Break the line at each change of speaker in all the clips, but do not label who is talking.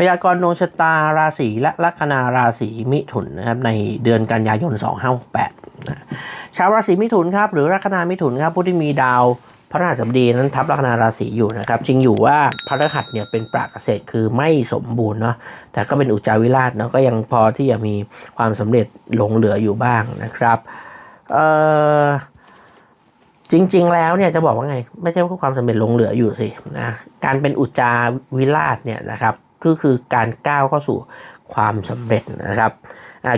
พยากรณ์ดวงชะตาราศีและลัคนาราศีมิถุนนะครับในเดือนกันยายน 2568นะชาวราศีมิถุนครับหรือลัคนามิถุนครับผู้ที่มีดาวพระรหัสบดีนั้นทับลัคนาราศีอยู่นะครับจริงอยู่ว่าพระรหัสเนี่ยเป็นปราเกษตรคือไม่สมบูรณ์เนาะแต่ก็เป็นอุจจาวิราชเนาะก็ยังพอที่จะมีความสำเร็จหลงเหลืออยู่บ้างนะครับเอ่อจริง ๆ แล้วเนี่ยจะบอกว่าไง ไม่ใช่ว่าความสำเร็จหลงเหลืออยู่สินะการเป็นอุจจาวิราชเนี่ยนะครับ ก็คือการก้าวเข้าสู่ความสำเร็จนะครับ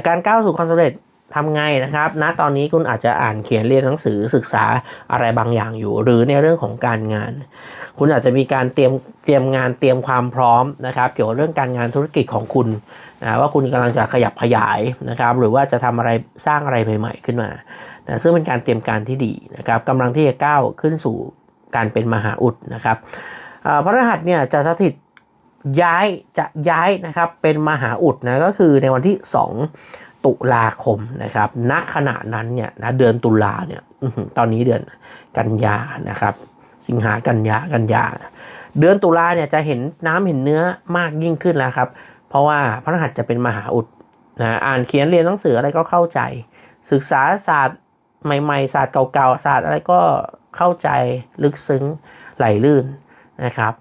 การก้าวสู่ความสำเร็จทำไงนะครับ ณ ตอนนี้คุณอาจจะอ่านเขียนเรียนหนังสือศึกษาอะไรบางอย่างอยู่ หรือในเรื่องของการงาน คุณอาจจะมีการเตรียมเตรียมงานเตรียมความพร้อมนะครับ เกี่ยวกับเรื่องการงานธุรกิจของคุณนะว่าคุณกำลังจะขยับขยายนะครับ หรือว่าจะทำอะไรสร้างอะไรใหม่ ๆ ขึ้นมานะซึ่งเป็นการเตรียมการที่ดีนะครับกำลังที่จะก้าวขึ้นสู่การเป็นมหาอุดนะครับพระรหัสเนี่ยจะสถิต ย้ายจะย้ายนะครับเป็นมหาอุดนะก็คือในวันที่ 2 ตุลาคมนะครับณขณะนั้นเนี่ยนะเดือนตุลาเนี่ยตอนนี้เดือนกันยานะครับ สิงหากันยากันยา เดือนตุลาเนี่ยจะเห็นน้ำเห็นเนื้อมากยิ่งขึ้นแล้วครับ เพราะว่าพระรหัสจะเป็นมหาอุดนะอ่านเขียนเรียนหนังสืออะไรก็เข้าใจ ศึกษาศาสตร์ใหม่ๆศาสตร์เก่าๆศาสตร์อะไรก็เข้าใจลึกซึ้งไหลลื่นนะครับ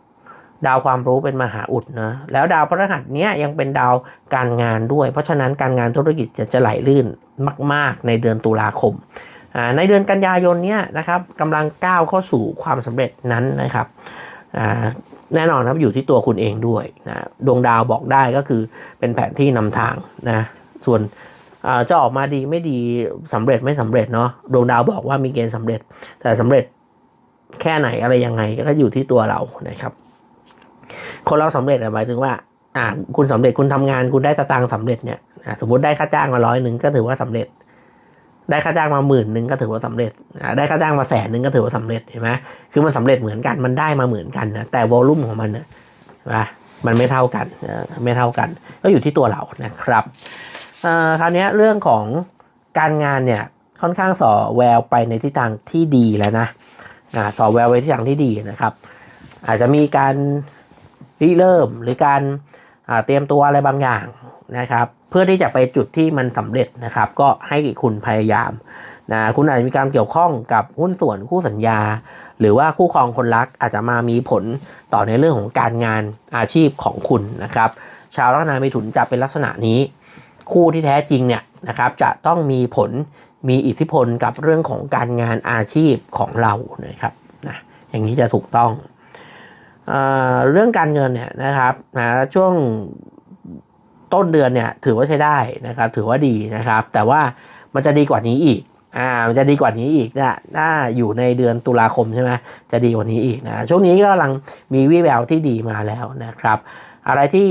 ดาวความรู้เป็นมหาอุดนะแล้วดาวพฤหัสเนี้ยยังเป็นดาวการงานด้วย เพราะฉะนั้นการงานธุรกิจจะจะไหลลื่นมาก ๆ ในเดือนตุลาคมอ่าในเดือนกันยายนเนี้ยนะครับกำลังก้าวเข้าสู่ความสำเร็จนั้นนะครับอ่าแน่นอนครับอยู่ที่ตัวคุณเองด้วยนะดวงดาวบอกได้ก็คือเป็นแผนที่นำทางนะส่วนอ่าจะออกมาดีไม่ดีสำเร็จไม่สำเร็จเนาะดวงดาวบอกว่ามีเกณฑ์สำเร็จ แต่สำเร็จแค่ไหนอะไรยังไงก็อยู่ที่ตัวเรานะครับ คนเราสำเร็จหมายถึงว่า อ่า คุณสำเร็จคุณทำงานคุณได้สตางค์สำเร็จเนี่ยสมมติได้ค่าจ้างมาร้อยหนึ่งก็ถือว่าสำเร็จ ได้ค่าจ้างมาหมื่นหนึ่งก็ถือว่าสำเร็จได้ค่าจ้างมาแสนหนึ่งก็ถือว่าสำเร็จเห็นไหมคือมันสำเร็จเหมือนกันมันได้มาเหมือนกันนะแต่วอลลุ่มของมันนะว่ามันไม่เท่ากันไม่เท่ากัน ก็อยู่ที่ตัวเรานะครับคราวนี้เรื่องของการงานเนี่ยค่อนข้างส่อแววไปในทิศทางที่ดีแล้วนะอ่าส่อแววไปทิศทางที่ดีนะครับ อาจจะมีการ ริเริ่มหรือการเตรียมตัวอะไรบางอย่างนะครับ เพื่อที่จะไปจุดที่มันสำเร็จนะครับ ก็ให้คุณพยายามนะคุณอาจจะมีการเกี่ยวข้องกับหุ้นส่วนคู่สัญญา หรือว่าคู่ครองคนรักอาจจะมามีผลต่อในเรื่องของการงานอาชีพของคุณนะครับ ชาวลัคนาเมถุนจะเป็นลักษณะนี้ คู่ที่แท้จริงเนี่ยนะครับจะต้องมีผลมีอิทธิพลกับเรื่องของการงานอาชีพของเรานะครับนะอย่างนี้จะถูกต้อง เรื่องการเงินเนี่ยนะครับนะช่วงต้นเดือนเนี่ยถือว่าใช้ได้นะครับ ถือว่าดีนะครับ แต่ว่ามันจะดีกว่านี้อีกอ่ามันจะดีกว่านี้อีกนะถ้าอยู่ในเดือนตุลาคมใช่ไหมจะดีกว่านี้อีกนะช่วงนี้ก็กำลังมีวิแววที่ดีมาแล้วนะครับ อะไรที่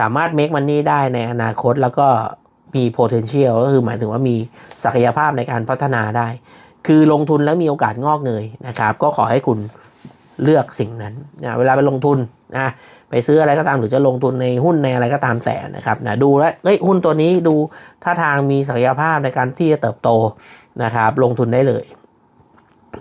สามารถ make money ได้ในอนาคตแล้วก็มี potential ก็คือหมายถึงว่ามีศักยภาพในการพัฒนาได้ คือลงทุนแล้วมีโอกาสงอกเงยนะครับ ก็ขอให้คุณ เลือกสิ่งนั้นนะเวลาไปลงทุนนะไปซื้ออะไรก็ตามหรือจะลงทุนในหุ้นในอะไรก็ตามแต่นะครับนะดูแล้วเฮ้ยหุ้นตัวนี้ดูท่าทางมีศักยภาพในการที่จะเติบโตนะครับลงทุนได้เลย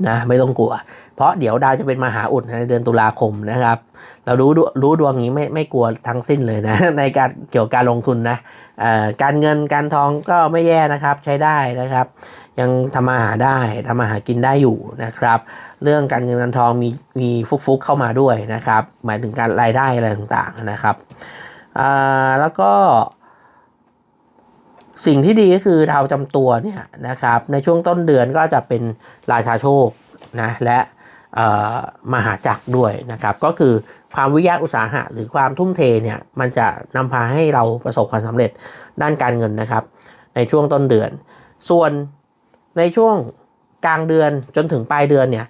นะไม่ต้องกลัว เพราะเดี๋ยวดาวจะเป็นมหาอุดในเดือนตุลาคมนะครับ เรารู้ดวรู้ดวงนี้ไม่ไม่กลัวทั้งสิ้นเลยนะ ในการเกี่ยวกับการลงทุนนะการเงินการทองก็ไม่แย่นะครับใช้ได้นะครับ ยังทำมาหาได้ทำมาหากินได้อยู่นะครับ เรื่องการเงินการทองมีมีฟุกๆเข้ามาด้วยนะครับ หมายถึงการรายได้อะไรต่างๆนะครับแล้วก็ สิ่งที่ดีก็คือดาวจำตัวเนี่ยนะครับ ในช่วงต้นเดือนก็จะเป็นราชาโชคนะและมหาจักรด้วยนะครับ ก็คือความวิริยะอุตสาหะ หรือความทุ่มเทเนี่ยมันจะนำพาให้เราประสบความสำเร็จด้านการเงินนะครับ ในช่วงต้นเดือน ส่วน ในช่วงกลางเดือนจนถึงปลายเดือนเนี่ย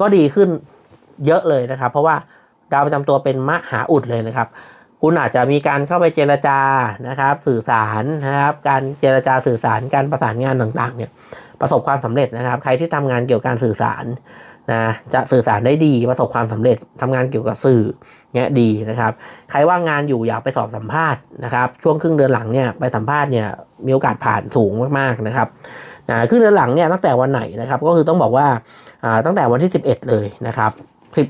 ก็ดีขึ้นเยอะเลยนะครับ เพราะว่าดาวประจำตัวเป็นมหาอุดเลยนะครับ คุณอาจจะมีการเข้าไปเจรจานะครับ สื่อสารนะครับ การเจรจาสื่อสารการประสานงานต่างๆ เนี่ยประสบความสำเร็จนะครับ ใครที่ทำงานเกี่ยวกับการสื่อสารนะจะสื่อสารได้ดีประสบความสำเร็จทำงานเกี่ยวกับสื่อเนี่ยดีนะครับ ใครว่างงานอยู่อยากไปสอบสัมภาษณ์นะครับ ช่วงครึ่งเดือนหลังเนี่ยไปสัมภาษณ์เนี่ยมีโอกาสผ่านสูงมากๆนะครับ นะครึ่งเดือนหลังเนี่ยตั้งแต่วันไหนนะครับก็คือต้องบอกว่าตั้งแต่วันที่ 11 เลยนะครับ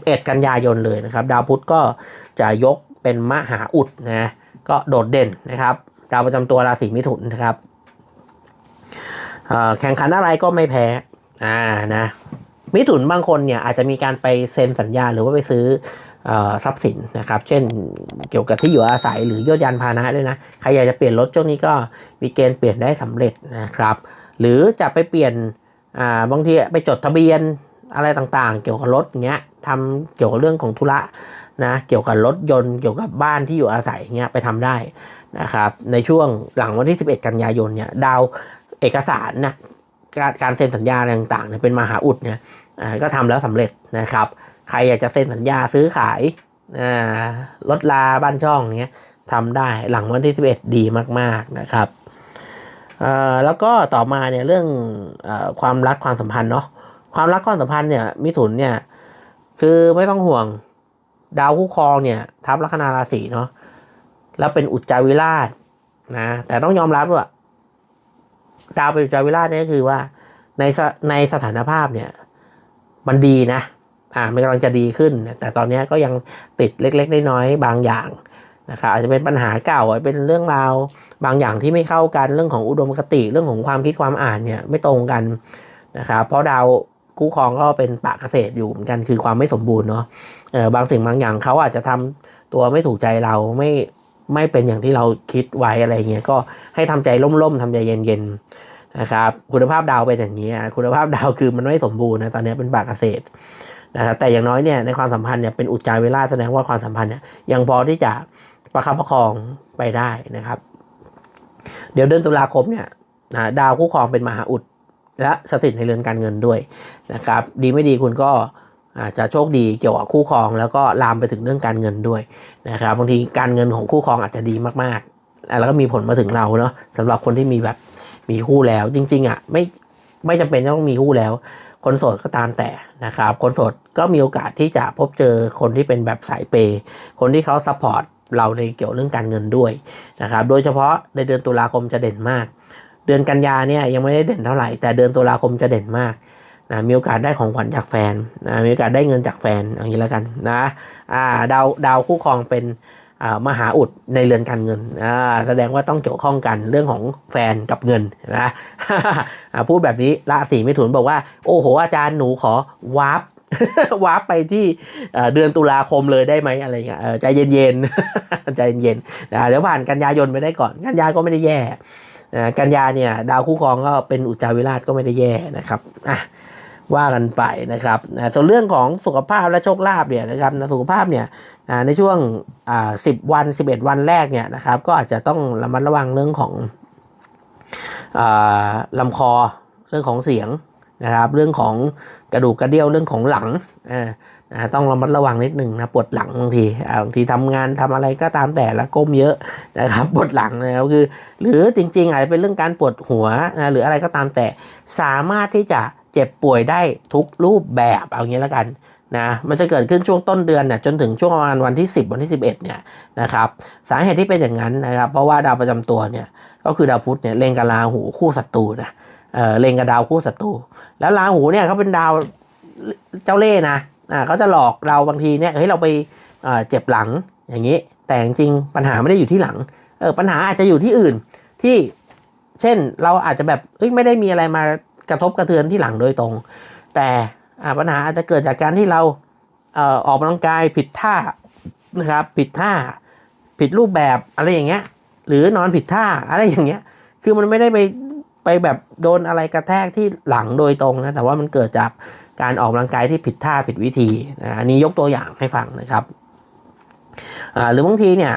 11 กันยายนเลยนะครับ ดาวพุธก็จะยกเป็นมหาอุดนะก็โดดเด่นนะครับ ดาวประจำตัวราศีมิถุนนะครับแข่งขันอะไรก็ไม่แพ้อ่านะมิถุนบางคนเนี่ยอาจจะมีการไปเซ็นสัญญาหรือว่าไปซื้อทรัพย์สินนะครับ เช่นเกี่ยวกับที่อยู่อาศัยหรือยวดยานพาหนะด้วยนะ ใครอยากจะเปลี่ยนรถช่วงนี้ก็มีเกณฑ์เปลี่ยนได้สำเร็จนะครับ หรือจะไปเปลี่ยนอ่าบางทีไปจดทะเบียนอะไรต่างๆ เกี่ยวกับรถเงี้ยทำเกี่ยวกับเรื่องของธุระนะเกี่ยวกับรถยนต์เกี่ยวกับบ้านที่อยู่อาศัยเงี้ยไปทำได้นะครับในช่วงหลังวันที่ 11 กันยายนเนี่ยดาวเอกสารนะการการเซ็นสัญญาอะไรต่างๆเนี่ยเป็นมหาอุดเนี่ยก็ทำแล้วสำเร็จนะครับ ใครอยากจะเซ็นสัญญาซื้อขายรถลาบ้านช่องเงี้ยทำได้หลังวันที่ 11 ดีมากๆนะครับ แล้วก็ต่อมาเนี่ยเรื่องอความรักความสัมพันธ์เนาะความรักความสัมพันธ์เนี่ยมิถุนเนี่ยคือไม่ต้องห่วงดาวคู่ครองเนี่ย ทับลัคนาราศีเนาะแล้วเป็นอุจจาวิราชนะแต่ต้องยอมรับว่าดาวเป็นอุจจาวิราชเนี่ยคือว่าในในสถานภาพเนี่ย มันดีนะ อ่ามันกำลังจะดีขึ้น แต่ตอนนี้ก็ยังติดเล็กๆน้อยๆบางอย่าง นะครับอาจจะเป็นปัญหาเก่าเป็นเรื่องราวบางอย่างที่ไม่เข้ากันเรื่องของอุดมคติเรื่องของความคิดความอ่านเนี่ยไม่ตรงกันนะครับเพราะดาวคู่ครองก็เป็นปะเกษตรอยู่เหมือนกันคือความไม่สมบูรณ์เนาะเออบางสิ่งบางอย่างเขาอาจจะทำตัวไม่ถูกใจเราไม่ไม่เป็นอย่างที่เราคิดไว้อะไรเงี้ยก็ให้ทำใจล่มๆทำใจเย็นๆนะครับคุณภาพดาวเป็นอย่างนี้คุณภาพดาวคือมันไม่สมบูรณ์นะตอนนี้เป็นปะเกษตรนะครับแต่อย่างน้อยเนี่ยในความสัมพันธ์เนี่ยเป็นอุจจาวิราแสดงว่าความสัมพันธ์เนี่ยยังพอที่จะ ประคับประคองไปได้นะครับ เดี๋ยวเดือนตุลาคมเนี่ยนะดาวคู่ครองเป็นมหาอุด และสถิตในเรือนการเงินด้วยนะครับ ดีไม่ดีคุณก็อาจจะโชคดีเกี่ยวกับคู่ครอง แล้วก็ลามไปถึงเรื่องการเงินด้วยนะครับบางทีการเงินของคู่ครองอาจจะดีมากๆ แล้วก็มีผลมาถึงเราเนาะสำหรับคนที่มีแบบมีคู่แล้ว จริง ๆอะไม่ไม่จำเป็นต้องมีคู่แล้ว คนโสดก็ตามแต่นะครับ คนโสดก็มีโอกาสที่จะพบเจอคนที่เป็นแบบสายเปย์คนที่เขาซัพพอร์ต เราในเกี่ยวเรื่องการเงินด้วยนะครับ โดยเฉพาะในเดือนตุลาคมจะเด่นมาก เดือนกันยาเนี่ยยังไม่ได้เด่นเท่าไหร่ แต่เดือนตุลาคมจะเด่นมากนะมีโอกาสได้ของขวัญจากแฟนนะมีโอกาสได้เงินจากแฟนอย่างนี้แล้วกันนะอ่าดาวดาวคู่ครองเป็นมหาอุดในเรือนการเงินแสดงว่าต้องเกี่ยวข้องกันเรื่องของแฟนกับเงินนะพูดแบบนี้ราศีมิถุนบอกว่า โอ้โห อาจารย์หนูขอวาร์ป วาร์ปไปที่เดือนตุลาคมเลยได้ไหมอะไรเงี้ยใจเย็นๆ ใจเย็นๆนะเดี๋ยวผ่านกันยายนไปได้ก่อน กันยาก็ไม่ได้แย่กันยาเนี่ย ดาวคู่ครองก็เป็นอุจจาวิราชก็ไม่ได้แย่นะครับอะว่ากันไปนะครับนะส่วนเรื่องของสุขภาพและโชคลาภเนี่ยนะครับนะสุขภาพเนี่ยในช่วงอ่าสิบวันสิบเอ็ดวันแรกเนี่ยนะครับ ก็อาจจะต้องระมัดระวังเรื่องของอ่าลำคอเรื่องของเสียงนะครับ เรื่องของกระดูกกระเดี่ยวเรื่องของหลังอ่านะต้องระมัดระวังนิดหนึ่งนะปวดหลังบางทีบางทีทำงานทำอะไรก็ตามแต่ละก้มเยอะนะครับปวดหลังนะครับคือ หรือจริงๆอาจจะเป็นเรื่องการปวดหัวนะหรืออะไรก็ตามแต่สามารถที่จะเจ็บป่วยได้ทุกรูปแบบเอางี้แล้วกันนะมันจะเกิดขึ้นช่วงต้นเดือนเนี่ยจนถึงช่วงประมาณวันที่ 10 วันที่ 11เนี่ยนะครับสาเหตุที่เป็นอย่างนั้นนะครับ เพราะว่าดาวประจำตัวเนี่ยก็คือดาวพุธเนี่ยเล็งกับราหูคู่ศัตรูนะ เออเล็งกับดาวคู่ศัตรูแล้วราหูเนี่ยเขาเป็นดาวเจ้าเล่ห์นะอ่าเขาจะหลอกเราบางทีเนี่ยเฮ้ยเราไปเออเจ็บหลังอย่างนี้ แต่จริงๆปัญหาไม่ได้อยู่ที่หลังเออปัญหาอาจจะอยู่ที่อื่นที่เช่นเราอาจจะแบบเอ้ยไม่ได้มีอะไรมากระทบกระเทือนที่หลังโดยตรง แต่ปัญหาอาจจะเกิดจากการที่เราเอ่อออกกำลังกายผิดท่านะครับผิดท่าผิดรูปแบบอะไรอย่างเงี้ยหรือนอนผิดท่าอะไรอย่างเงี้ยคือมันไม่ได้ไป ไปแบบโดนอะไรกระแทกที่หลังโดยตรงนะแต่ว่ามันเกิดจากการออกกำลังกายที่ผิดท่าผิดวิธีนะอันนี้ยกตัวอย่างให้ฟังนะครับหรือบางทีเนี่ย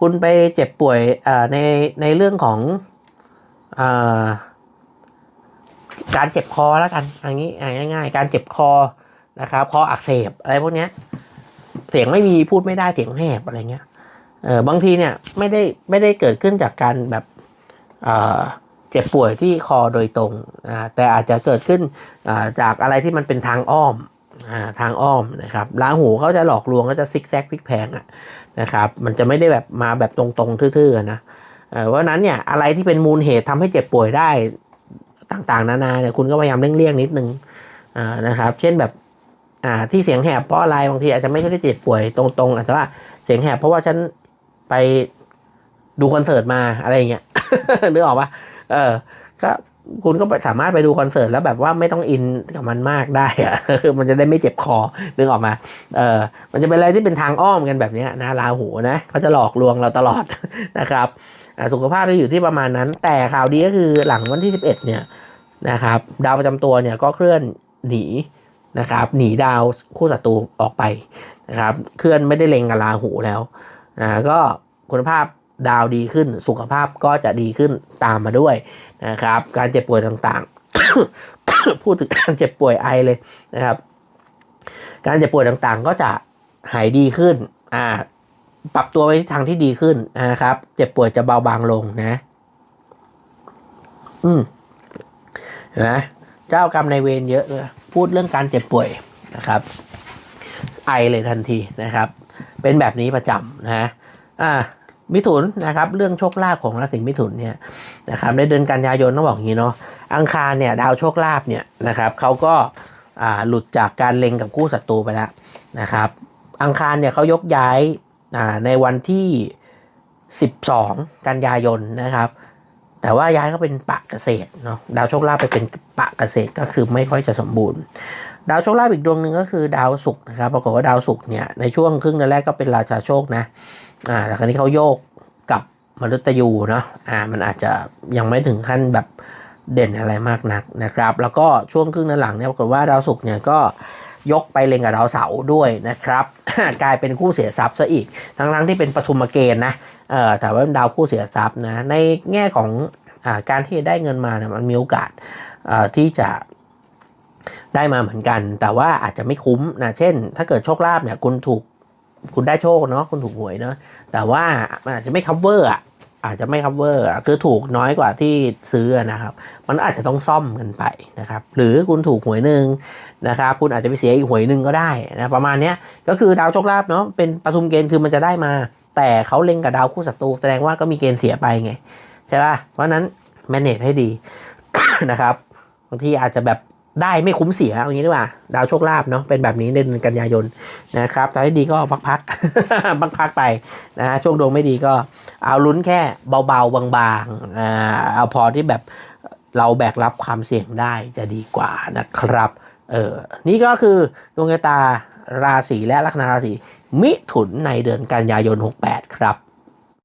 คุณไปเจ็บป่วยในในเรื่องของอการเจ็บคอแล้วกันอย่างนี้ง่ายๆ การเจ็บคอนะครับคออักเสบอะไรพวกนี้เสียงไม่มีพูดไม่ได้เสียงแหบอะไรเงี้ยเออบางทีเนี่ยไม่ได้ไม่ได้เกิดขึ้นจากการแบบ เจ็บป่วยที่คอโดยตรง แต่อาจจะเกิดขึ้นจากอะไรที่มันเป็นทางอ้อมทางอ้อมนะครับรางหูเขาจะหลอกลวงเขาจะซิกแซกพลิกแพงอะนะครับมันจะไม่ได้แบบมาแบบตรงๆทื่อๆนะเพราะนั้นเนี่ยอะไรที่เป็นมูลเหตุทำให้เจ็บป่วยได้ต่างๆ นานาเนี่ยคุณก็พยายามเลี่ยงๆนิดนึงนะครับ เช่นแบบที่เสียงแหบเพราะอะไรบางทีอาจจะไม่ใช่ได้เจ็บป่วยตรงๆอาจจะว่าเสียงแหบเพราะว่าฉันไปดูคอนเสิร์ตมาอะไรอย่างเงี้ย นึกออกปะเออ ก็คุณก็สามารถไปดูคอนเสิร์ตแล้วแบบว่าไม่ต้องอินกับมันมากได้อะคือมันจะได้ไม่เจ็บคอนึกออกมา เออ มันจะเป็นอะไรที่เป็นทางอ้อมกันแบบนี้นะราหูนะเขาจะหลอกลวงเราตลอดนะครับสุขภาพจะอยู่ที่ประมาณนั้น แต่ข่าวดีก็คือหลังวันที่ 11 เนี่ยนะครับ ดาวประจำตัวเนี่ยก็เคลื่อนหนีนะครับ หนีดาวคู่ศัตรูออกไปนะครับ เคลื่อนไม่ได้เล็งกับราหูแล้วนะก็คุณภาพ ดาวดีขึ้น สุขภาพก็จะดีขึ้นตามมาด้วยนะครับ การเจ็บป่วยต่างๆ พูดถึงการเจ็บป่วยไอเลยนะครับ การเจ็บป่วยต่างๆ ก็จะหายดีขึ้น อ่า ปรับตัวไปที่ทางที่ดีขึ้นนะครับ เจ็บป่วยจะเบาบางลงนะ อืมเห็นไหมเจ้ากรรมในเวรเยอะเลยพูดเรื่องการเจ็บป่วยนะครับ ไอเลยทันทีนะครับ เป็นแบบนี้ประจำนะฮะอ่า มิถุนนะครับเรื่องโชคลาภของราศีมิถุนเนี่ยนะครับในเดือนกันยายนต้องบอกอย่างนี้เนาะอังคารเนี่ยดาวโชคลาภเนี่ยนะครับเขาก็หลุดจากการเล็งกับคู่ศัตรูไปแล้วนะครับอังคารเนี่ยเขายกย้ายในวันที่ 12 กันยายนนะครับ แต่ว่าย้ายก็เป็นปะเกษตรเนาะดาวโชคลาภไปเป็นปะเกษตรก็คือไม่ค่อยจะสมบูรณ์ ดาวโชคลาภอีกดวงหนึ่งก็คือดาวศุกร์นะครับปรากฏว่าดาวศุกร์เนี่ยในช่วงครึ่งแรกก็เป็นราชาโชคนะ อ่าแต่คราวนี้เขาโยกกับมฤตยูเนาะอ่ามันอาจจะยังไม่ถึงขั้นแบบเด่นอะไรมากนักนะครับ แล้วก็ช่วงครึ่งเดือนหลังเนี่ยปรากฏว่าดาวศุกร์เนี่ยก็ยกไปเล็งกับดาวเสาร์ด้วยนะครับ กลายเป็นคู่เสียทรัพย์ซะอีก ทั้งๆที่เป็นปฐุมเกณฑ์นะเออแต่ว่าเป็นดาวคู่เสียทรัพย์นะในแง่ของอาการที่ได้เงินมาเนี่ยมันมีโอกาสอ่อที่จะได้มาเหมือนกัน แต่ว่าอาจจะไม่คุ้มนะเช่น ถ้าเกิดโชคลาภเนี่ยคุณถูก คุณได้โชคเนาะคุณถูกหวยเนาะแต่ว่ามันอาจจะไม่ cover อะอาจจะไม่ cover อะคือถูกน้อยกว่าที่ซื้อนะครับ มันอาจจะต้องซ่อมกันไปนะครับ หรือคุณถูกหวยหนึ่งนะครับ คุณอาจจะไปเสียอีกหวยหนึ่งก็ได้นะประมาณเนี้ยก็คือดาวโชคลาภเนาะเป็นปฐุมเกณฑ์คือมันจะได้มา แต่เขาเล็งกับดาวคู่ศัตรูแสดงว่าก็มีเกณฑ์เสียไปไงใช่ป่ะเพราะฉะนั้น manage ให้ดีนะครับบางทีอาจจะแบบ ได้ไม่คุ้มเสียเอางี้ดีกว่า ดาวโชคลาภเนาะเป็นแบบนี้ในเดือนกันยายนนะครับตอนที่ดีก็พักๆพักๆไปนะช่วงดวงไม่ดีก็เอาลุ้นแค่เบาๆบางๆอ่าเอาพอที่แบบเราแบกรับความเสี่ยงได้จะดีกว่านะครับเออนี่ก็คือดวงชะตาราศีและลัคนาราศีมิถุนในเดือนกันยายน 68 ครับ